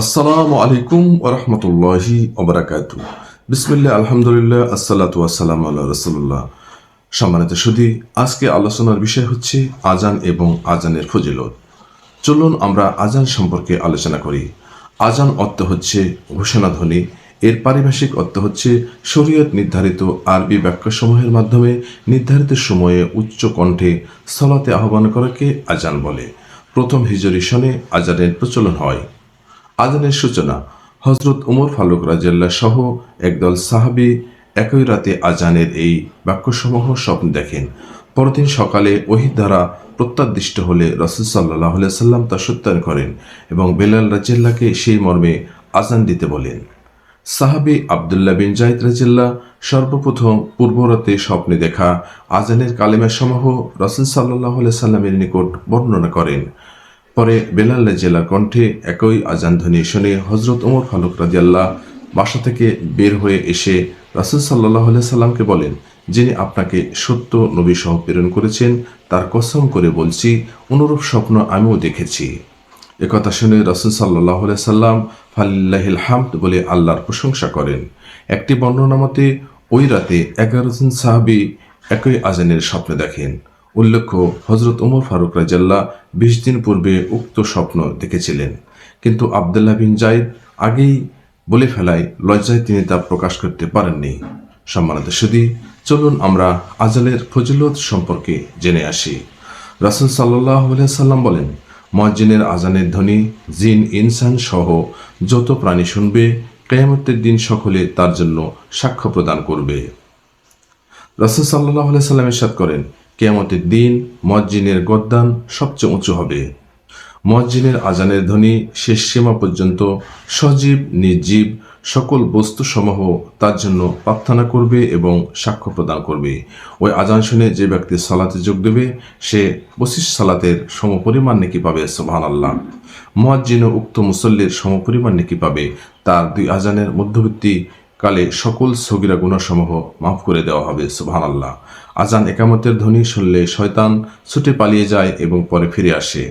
আসসালামু আলাইকুম ওরহমতুল্লাহি ওবরাকাত বিসমিল্লা আলহামদুলিল্লাহ, আসসালাতু আসসালাম আল্লাহ রসুল্লাহ সম্মানিত সুদী আজকে আলোচনার বিষয় হচ্ছে আজান এবং আজানের ফজিলত। চলুন আমরা আজান সম্পর্কে আলোচনা করি। আজান অর্থ হচ্ছে ঘোষণাধ্বনি এর পারিভাষিক অর্থ হচ্ছে শরীয়ত নির্ধারিত আরবি বাক্যসমূহের মাধ্যমে নির্ধারিত সময়ে উচ্চ কণ্ঠে সলাতে আহ্বান করাকে আজান বলে। প্রথম হিজরি সনে আজানের প্রচলন হয়। আজানের সূচনা। হজরত উমর ফালুক রাজিয়াল্লাহ সহ একদল সাহাবি একই রাতে আজানের এই বাক্যসমূহ স্বপ্ন দেখেন। পরদিন সকালে ওহিদ দ্বারা প্রত্যাদিষ্ট হলে রসুল সাল্লাহ সাল্লাম তা সত্যায়ন করেন এবং বেলাল রাজিয়াল্লাহকে সেই মর্মে আজান দিতে বলেন। সাহাবি আবদুল্লাহ বিন জাহিদ রাজিল্লা সর্বপ্রথম পূর্বরাতে স্বপ্নে দেখা আজানের কালেমার সমূহ রসুল সাল্লাহ সাল্লামের নিকট বর্ণনা করেন। পরে বেলাল জেলার কণ্ঠে একই আজান ধ্বনি শুনে হজরত ওমর ফালুক রাজিয়াল্লাহ বাসা থেকে বের হয়ে এসে রাসুল সাল্লাহ সাল্লামকে বলেন, যিনি আপনাকে সত্য নবী সহ প্রেরণ করেছেন, তার কসম করে বলছি, অনুরূপ স্বপ্ন আমিও দেখেছি। একথা শুনে রসুল সাল্লাহ সাল্লাম ফালিল্লাহিল হামদ বলে আল্লাহর প্রশংসা করেন। একটি বর্ণনা মতে ওই রাতে এগারো জন সাহাবি একই আজানের স্বপ্নে দেখেন। উল্লেখ্য হজরত উমর ফারুক রাজাল্লাহ বিশ দিন পূর্বে উক্ত স্বপ্ন দেখেছিলেন। কিন্তু আবদুল্লাহ বিন জাইদ আগেই বলে ফেলায় লজ্জায় তিনি তা প্রকাশ করতে পারেননি। সম্মানিত সুদী চলুন আমরা আজালের ফজিলত সম্পর্কে জেনে আসি। রাসুল সাল্লাহ সাল্লাম বলেন মজ্জিনের আজানের ধ্বনি, জিন, ইনসান সহ যত প্রাণী শুনবে, কেয়ামতের দিন সকলে তার জন্য সাক্ষ্য প্রদান করবে। রাসুল সাল্লাহ সাল্লাম ইরশাদ করেন কেয়ামতের দিন মজ্জিনের গদ্দান সবচেয়ে উঁচু হবে। মজ্জিনের আজানের ধ্বনি শেষ সীমা পর্যন্ত সজীব, নির্জীব সকল বস্তুসমূহ তার জন্য প্রার্থনা করবে এবং সাক্ষ্য প্রদান করবে। ওই আজান শুনে যে ব্যক্তি সালাতে যোগ দেবে, সে বশিস সালাতের সমপরিমাণ নাকি পাবে সোহান আল্লাহ মোয়াজ্জিন উক্ত মুসল্লির সমপরিমাণ নাকি পাবে। তার দুই আজানের মধ্যবর্তী কালে সকল সগিরা গুণাসমূহ মাফ করে দেওয়া হবে সুবহান আল্লাহ আজান একামতের ধ্বনি শুনলে শয়তান ছুটে পালিয়ে যায় এবং পরে ফিরে আসে।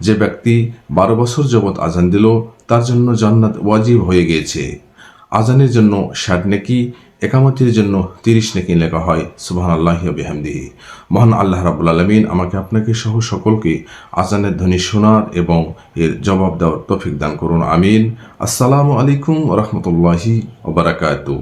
যে ব্যক্তি বারো বছর যাবৎ আজান দিল, তার জন্য জান্নাত ওয়াজিব হয়ে গিয়েছে। আজানের জন্য ষাট নেকি, একামতির জন্য তিরিশ নেকি লেখা হয়। সুবাহ আল্লাহ বেহামদিহি। মহান আল্লাহ রাবুল আলমিন আমাকে আপনাকে সহ সকলকে আজানের ধ্বনি শোনার এবং এর জবাব দেওয়ার তফিক দান করুন। আমিন। আসসালামু আলাইকুম রহমতুল্লাহি ওবরাকাতু